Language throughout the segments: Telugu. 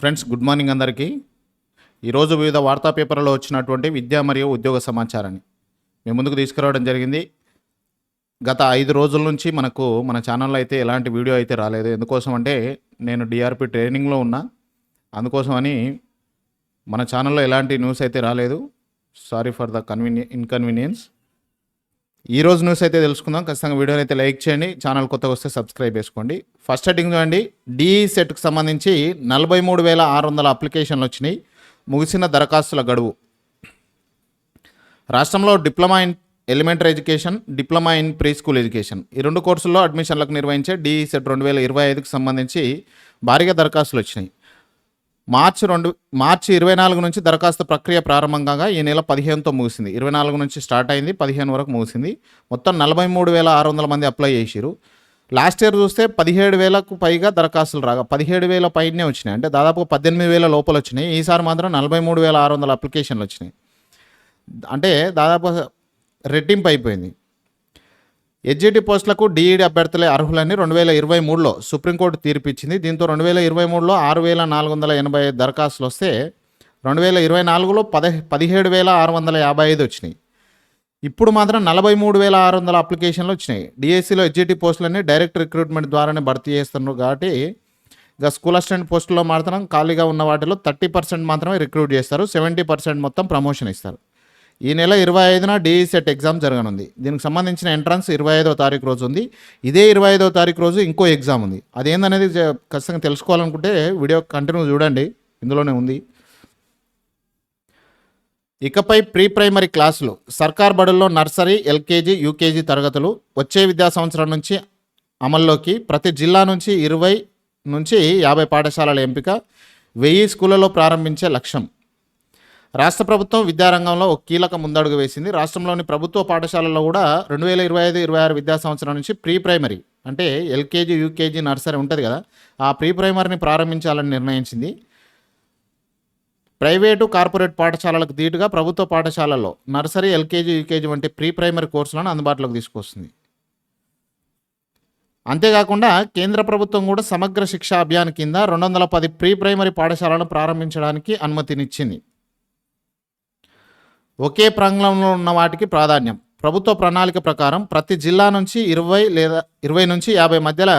ఫ్రెండ్స్ గుడ్ మార్నింగ్ అందరికీ. ఈరోజు వివిధ వార్తా పేపర్లలో వచ్చినటువంటి విద్యా మరియు ఉద్యోగ సమాచారాన్ని మేము ముందుకు తీసుకురావడం జరిగింది. గత ఐదు రోజుల నుంచి మనకు మన ఛానల్లో అయితే ఎలాంటి వీడియో అయితే రాలేదు. ఎందుకోసం అంటే నేను డిఆర్పి ట్రైనింగ్లో ఉన్నా. అందుకోసమని మన ఛానల్లో ఎలాంటి న్యూస్ అయితే రాలేదు. Sorry for the conveni inconvenience ఈ రోజు న్యూస్ అయితే తెలుసుకుందాం. ఖచ్చితంగా వీడియోని అయితే లైక్ చేయండి. ఛానల్ కొత్తగా వస్తే సబ్స్క్రైబ్ చేసుకోండి. ఫస్ట్ హెడ్డింగ్ చూడండి. డిఈ సెట్కు సంబంధించి నలభై మూడు వేల ఆరు వందల అప్లికేషన్లు వచ్చినాయి. ముగిసిన దరఖాస్తుల గడువు. రాష్ట్రంలో diploma in elementary education diploma in preschool education. ఈ రెండు కోర్సుల్లో అడ్మిషన్లకు నిర్వహించే డిఈ సెట్ రెండు వేల ఇరవై ఐదుకు సంబంధించి భారీగా దరఖాస్తులు వచ్చినాయి. మార్చి రెండు మార్చి ఇరవై నాలుగు నుంచి దరఖాస్తు ప్రక్రియ ప్రారంభంగా ఈ నెల పదిహేనుతో ముగిసింది. ఇరవై నాలుగు నుంచి స్టార్ట్ అయింది పదిహేను వరకు ముగిసింది. మొత్తం నలభై మూడు వేల ఆరు వందల మంది అప్లై చేసిరు లాస్ట్ ఇయర్ చూస్తే పదిహేడు వేలకు పైగా దరఖాస్తులు రాగా పదిహేడు వేల పైనే వచ్చినాయి. అంటే దాదాపు పద్దెనిమిది వేల లోపల వచ్చినాయి. ఈసారి మాత్రం నలభై మూడు వేల ఆరు వందల అప్లికేషన్లు వచ్చినాయి. అంటే దాదాపు రెట్టింపు అయిపోయింది. ఎడ్జిటి పోస్టులకు డిఈడి అభ్యర్థులే అర్హులని రెండు వేల ఇరవై మూడులో సుప్రీంకోర్టు తీర్పిచ్చింది. దీంతో రెండు వేల ఇరవై మూడులో ఆరు వేల నాలుగు వందల ఎనభై ఐదు దరఖాస్తులు వస్తే రెండు వేల ఇరవై నాలుగులో పద పదిహేడు వేల ఆరు వందల యాభై ఐదు వచ్చినాయి. ఇప్పుడు మాత్రం నలభై మూడు వేల ఆరు వందల అప్లికేషన్లు వచ్చినాయి. డిఎస్సిలో ఎడ్జిటి పోస్టులన్నీ డైరెక్ట్ రిక్రూట్మెంట్ ద్వారానే భర్తీ చేస్తున్నారు కాబట్టి ఇక స్కూల్ అసిస్టెంట్ పోస్టులో మాత్రం ఖాళీగా ఉన్న వాటిలో థర్టీ పర్సెంట్ మాత్రమే రిక్రూట్ చేస్తారు. సెవెంటీ పర్సెంట్ మొత్తం ప్రమోషన్ ఇస్తారు. ఈ నెల ఇరవై ఐదున డిఈసెట్ ఎగ్జామ్ జరగనుంది. దీనికి సంబంధించిన ఎంట్రన్స్ ఇరవై ఐదో తారీఖు రోజు ఉంది. ఇదే ఇరవై ఐదో తారీఖు రోజు ఇంకో ఎగ్జామ్ ఉంది. అదేందనేది ఖచ్చితంగా తెలుసుకోవాలనుకుంటే వీడియో కంటిన్యూ చూడండి. ఇందులోనే ఉంది. ఇకపై ప్రీ ప్రైమరీ క్లాసులు. సర్కార్ బడుల్లో నర్సరీ ఎల్కేజీ యూకేజీ తరగతులు వచ్చే విద్యా సంవత్సరం నుంచి అమల్లోకి ప్రతి జిల్లా నుంచి ఇరవై నుంచి యాభై పాఠశాలల ఎంపిక వెయ్యి స్కూళ్ళలో ప్రారంభించే లక్ష్యం. రాష్ట్ర ప్రభుత్వం విద్యారంగంలో ఒక కీలక ముందడుగు వేసింది. రాష్ట్రంలోని ప్రభుత్వ పాఠశాలల్లో కూడా రెండు వేల ఇరవై ఐదు ఇరవై ఆరు విద్యా సంవత్సరం నుంచి ప్రీ ప్రైమరీ అంటే ఎల్కేజీ యూకేజీ నర్సరీ ఉంటుంది కదా ఆ ప్రీ ప్రైమరీని ప్రారంభించాలని నిర్ణయించింది. ప్రైవేటు కార్పొరేట్ పాఠశాలలకు ధీటుగా ప్రభుత్వ పాఠశాలల్లో నర్సరీ ఎల్కేజీ యూకేజీ వంటి ప్రీ ప్రైమరీ కోర్సులను అందుబాటులోకి తీసుకొస్తుంది. అంతేకాకుండా కేంద్ర ప్రభుత్వం కూడా సమగ్ర శిక్షా అభియాన్ కింద రెండు వందల పది ప్రీ ప్రైమరీ పాఠశాలను ప్రారంభించడానికి అనుమతినిచ్చింది. ఒకే ప్రాంగణంలో ఉన్న వాటికి ప్రాధాన్యం. ప్రభుత్వ ప్రణాళిక ప్రకారం ప్రతి జిల్లా నుంచి ఇరవై లేదా ఇరవై నుంచి యాభై మధ్యలో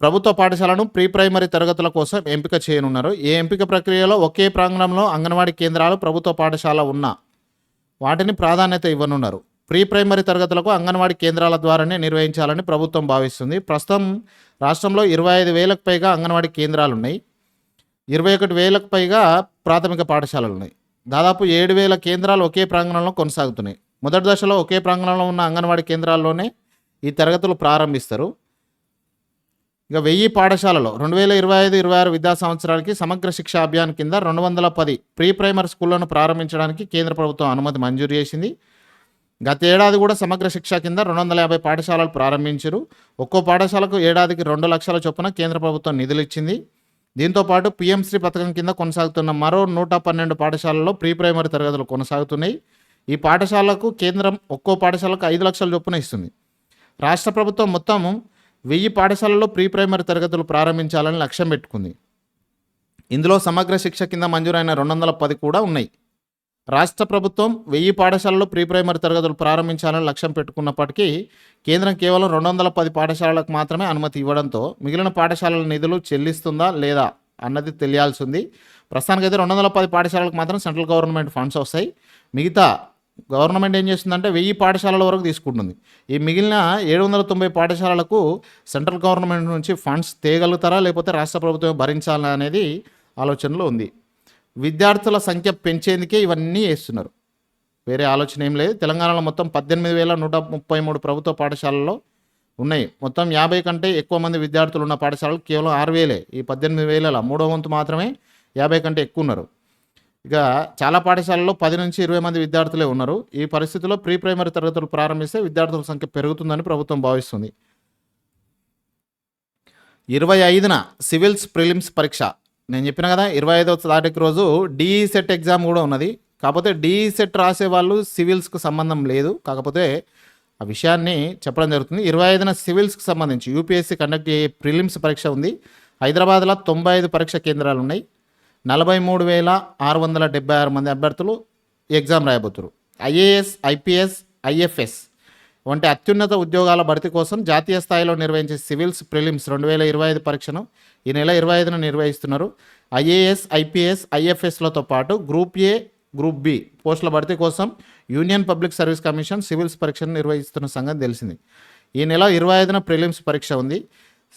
ప్రభుత్వ పాఠశాలను ప్రీ ప్రైమరీ తరగతుల కోసం ఎంపిక చేయనున్నారు. ఈ ఎంపిక ప్రక్రియలో ఒకే ప్రాంగణంలో అంగన్వాడీ కేంద్రాలు ప్రభుత్వ పాఠశాల ఉన్న వాటిని ప్రాధాన్యత ఇవ్వనున్నారు. ప్రీ ప్రైమరీ తరగతులకు అంగన్వాడీ కేంద్రాల ద్వారానే నిర్వహించాలని ప్రభుత్వం భావిస్తుంది. ప్రస్తుతం రాష్ట్రంలో ఇరవై ఐదు వేలకు పైగా అంగన్వాడీ కేంద్రాలు ఉన్నాయి ఇరవై ఒకటి వేలకు పైగా ప్రాథమిక పాఠశాలలు ఉన్నాయి దాదాపు ఏడు వేల కేంద్రాలు ఒకే ప్రాంగణంలో కొనసాగుతున్నాయి. మొదటి దశలో ఒకే ప్రాంగణంలో ఉన్న అంగన్వాడీ కేంద్రాల్లోనే ఈ తరగతులు ప్రారంభిస్తారు. ఇక వెయ్యి పాఠశాలలో రెండు వేల ఇరవై ఐదు ఇరవై ఆరు విద్యా సంవత్సరానికి సమగ్ర శిక్షా అభియాన్ కింద రెండు వందల పది ప్రీ ప్రైమరీ స్కూళ్ళను ప్రారంభించడానికి కేంద్ర ప్రభుత్వం అనుమతి మంజూరు చేసింది. గత ఏడాది కూడా సమగ్ర శిక్ష కింద రెండు వందల యాభై పాఠశాలలు ప్రారంభించారు. ఒక్కో పాఠశాలకు ఏడాదికి రెండు లక్షల చొప్పున కేంద్ర ప్రభుత్వం నిధులు ఇచ్చింది. దీంతో పాటు శ్రీ పథకం కింద కొనసాగుతున్న మరో నూట పన్నెండు పాఠశాలల్లో ప్రీ ప్రైమరీ తరగతులు కొనసాగుతున్నాయి. ఈ పాఠశాలకు కేంద్రం ఒక్కో పాఠశాలకు ఐదు లక్షల చొప్పున ఇస్తుంది. రాష్ట్ర ప్రభుత్వం మొత్తం వెయ్యి పాఠశాలల్లో ప్రీ ప్రైమరీ తరగతులు ప్రారంభించాలని లక్ష్యం పెట్టుకుంది. ఇందులో సమగ్ర శిక్ష కింద మంజూరైన రెండు వందల పది కూడా ఉన్నాయి. రాష్ట్ర ప్రభుత్వం వెయ్యి పాఠశాలలో ప్రీ ప్రైమరీ తరగతులు ప్రారంభించాలని లక్ష్యం పెట్టుకున్నప్పటికీ కేంద్రం కేవలం రెండు వందల పది పాఠశాలలకు మాత్రమే అనుమతి ఇవ్వడంతో మిగిలిన పాఠశాలల నిధులు చెల్లిస్తుందా లేదా అన్నది తెలియాల్సి ఉంది ప్రస్తుతానికైతే రెండు వందల పది పాఠశాలలకు మాత్రం సెంట్రల్ గవర్నమెంట్ ఫండ్స్ వస్తాయి. మిగతా గవర్నమెంట్ ఏం చేస్తుందంటే వెయ్యి పాఠశాలల వరకు తీసుకుంటుంది. ఈ మిగిలిన ఏడు వందల తొంభై పాఠశాలలకు సెంట్రల్ గవర్నమెంట్ నుంచి ఫండ్స్ తేయగలుగుతారా లేకపోతే రాష్ట్ర ప్రభుత్వం భరించాలా అనేది ఆలోచనలో ఉంది. విద్యార్థుల సంఖ్య పెంచేందుకే ఇవన్నీ వేస్తున్నారు. వేరే ఆలోచన ఏం లేదు. తెలంగాణలో మొత్తం పద్దెనిమిది వేల నూట ముప్పై మూడు ప్రభుత్వ పాఠశాలల్లో ఉన్నాయి. మొత్తం యాభై కంటే ఎక్కువ మంది విద్యార్థులు ఉన్న పాఠశాలలు కేవలం ఆరు వేలే. ఈ పద్దెనిమిది వేల మూడో వంతు మాత్రమే యాభై కంటే ఎక్కువ ఉన్నారు. ఇక చాలా పాఠశాలల్లో పది నుంచి ఇరవై మంది విద్యార్థులే ఉన్నారు. ఈ పరిస్థితిలో ప్రీ ప్రైమరీ తరగతులు ప్రారంభిస్తే విద్యార్థుల సంఖ్య పెరుగుతుందని ప్రభుత్వం భావిస్తుంది. ఇరవై ఐదున సివిల్స్ ప్రిలిమ్స్ పరీక్ష. నేను చెప్పిన కదా ఇరవై ఐదవ తారీఖు రోజు డిఈ సెట్ ఎగ్జామ్ కూడా ఉన్నది. కాకపోతే డిఈ సెట్ రాసే వాళ్ళు సివిల్స్కు సంబంధం లేదు. కాకపోతే ఆ విషయాన్ని చెప్పడం జరుగుతుంది. ఇరవై ఐదున సివిల్స్కి సంబంధించి యూపీఎస్సీ కండక్ట్ అయ్యే ప్రిలిమ్స్ పరీక్ష ఉంది. హైదరాబాద్లో తొంభై ఐదు పరీక్ష కేంద్రాలు ఉన్నాయి. నలభై మూడు వేల ఆరు వందల డెబ్బై ఆరు మంది అభ్యర్థులు ఎగ్జామ్ రాయబోతున్నారు ఐఏఎస్ ఐపీఎస్ ఐఎఫ్ఎస్ వంటి అత్యున్నత ఉద్యోగాల భర్తీ కోసం జాతీయ స్థాయిలో నిర్వహించే సివిల్స్ ప్రిలిమ్స్ రెండు వేల ఇరవై ఐదు పరీక్షను ఈ నెల ఇరవై ఐదున నిర్వహిస్తున్నారు. ఐఏఎస్ ఐపీఎస్ ఐఎఫ్ఎస్లతో పాటు గ్రూప్ ఏ గ్రూప్ బి పోస్టుల భర్తీ కోసం union public service commission civils పరీక్షను నిర్వహిస్తున్న సంగతి తెలిసింది. ఈ నెల ఇరవై ఐదున ప్రిలిమ్స్ పరీక్ష ఉంది.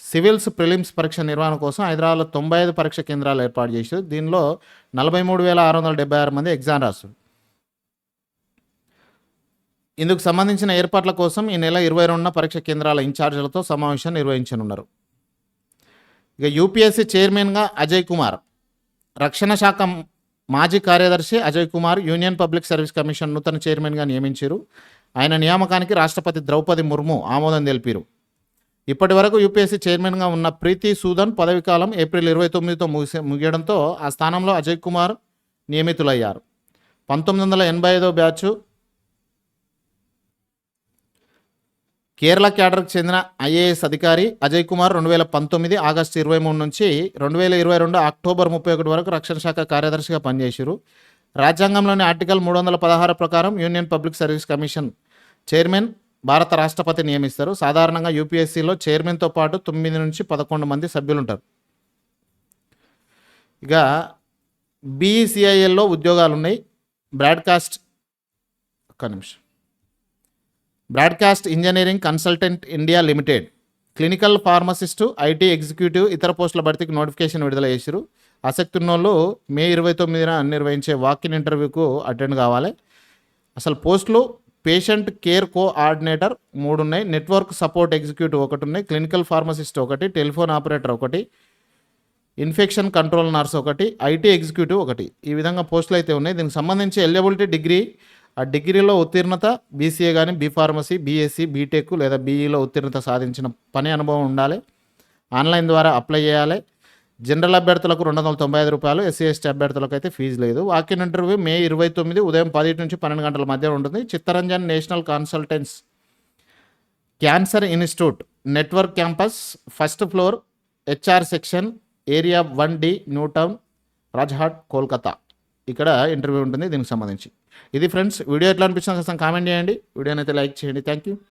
సివిల్స్ ప్రిలిమ్స్ పరీక్ష నిర్వహణ కోసం హైదరాబాద్లో తొంభై ఐదు పరీక్ష కేంద్రాలు ఏర్పాటు చేశారు. దీనిలో నలభై మూడు వేల ఆరు వందల డెబ్బై ఆరు మంది ఎగ్జామ్ రాస్తారు ఇందుకు సంబంధించిన ఏర్పాట్ల కోసం ఈ నెల ఇరవై రెండున పరీక్ష కేంద్రాల ఇన్ఛార్జీలతో సమావేశం నిర్వహించనున్నారు. ఇక యూపీఎస్సీ చైర్మన్గా అజయ్ కుమార్ రక్షణ శాఖ మాజీ కార్యదర్శి Ajay Kumar union public service commission నూతన చైర్మన్గా నియమించారు. ఆయన నియామకానికి రాష్ట్రపతి ద్రౌపది ముర్ము ఆమోదం తెలిపారు. ఇప్పటి వరకు యూపీఎస్సీ చైర్మన్గా ఉన్న ప్రీతి సూదన్ పదవీకాలం ఏప్రిల్ ఇరవై తొమ్మిదితో ముగిసే ముగియడంతో ఆ స్థానంలో అజయ్ కుమార్ నియమితులయ్యారు. పంతొమ్మిది వందల ఎనభై ఐదో బ్యాచ్ కేరళ క్యాడర్కి చెందిన ఐఏఎస్ అధికారి అజయ్ కుమార్ రెండు వేల పంతొమ్మిది ఆగస్టు ఇరవై మూడు నుంచి రెండు వేల ఇరవై రెండు అక్టోబర్ ముప్పై ఒకటి వరకు రక్షణ శాఖ కార్యదర్శిగా పనిచేశారు రాజ్యాంగంలోని ఆర్టికల్ మూడు వందల పదహారు ప్రకారం union public service commission chairman భారత రాష్ట్రపతి నియమిస్తారు. సాధారణంగా యూపీఎస్సీలో చైర్మన్తో పాటు తొమ్మిది నుంచి పదకొండు మంది సభ్యులు ఉంటారు ఇక బీసీఐఎల్లో ఉద్యోగాలు ఉన్నాయి బ్రాడ్కాస్ట్ ఒక్క నిమిషం. Broadcast engineering consultant India limited. Clinical pharmacist IT executive ఇతర పోస్టుల భర్తీకి నోటిఫికేషన్ విడుదల చేశారు ఆసక్తి ఉన్నోళ్ళు మే ఇరవై తొమ్మిదిన నిర్వహించే వాకిన్ ఇంటర్వ్యూకు అటెండ్ కావాలి. అసలు పోస్టులు పేషెంట్ కేర్ కోఆర్డినేటర్ మూడు ఉన్నాయి నెట్వర్క్ సపోర్ట్ ఎగ్జిక్యూటివ్ ఒకటి ఉన్నాయి క్లినికల్ ఫార్మసిస్ట్ ఒకటి టెలిఫోన్ ఆపరేటర్ ఒకటి ఇన్ఫెక్షన్ కంట్రోల్ నర్స్ ఒకటి ఐటీ ఎగ్జిక్యూటివ్ ఒకటి. ఈ విధంగా పోస్టులు అయితే ఉన్నాయి. దీనికి సంబంధించి ఎలిజిబిలిటీ డిగ్రీ ఆ డిగ్రీలో ఉత్తీర్ణత బీసీఏ కానీ బీ ఫార్మసీ బీఎస్సీ బీటెక్ లేదా బీఈలో ఉత్తీర్ణత సాధించిన పని అనుభవం ఉండాలి. ఆన్లైన్ ద్వారా అప్లై చేయాలి. జనరల్ అభ్యర్థులకు రెండు వందల తొంభై ఐదు రూపాయలు ఎస్సీ ఎస్టీ అభ్యర్థులకు అయితే ఫీజు లేదు. వాకిన్ ఇంటర్వ్యూ మే ఇరవై తొమ్మిది ఉదయం పది నుంచి పన్నెండు గంటల మధ్య ఉంటుంది. Chittaranjan national consultants cancer institute network campus first floor HR section area one D New Town Rajarhat Kolkata. ఇక్కడ ఇంటర్వ్యూ ఉంటుంది దీనికి సంబంధించి. ఇది ఫ్రెండ్స్ వీడియో ఎట్లా అనిపించిందో కామెంట్ చేయండి. వీడియోనైతే లైక్ చేయండి. Thank you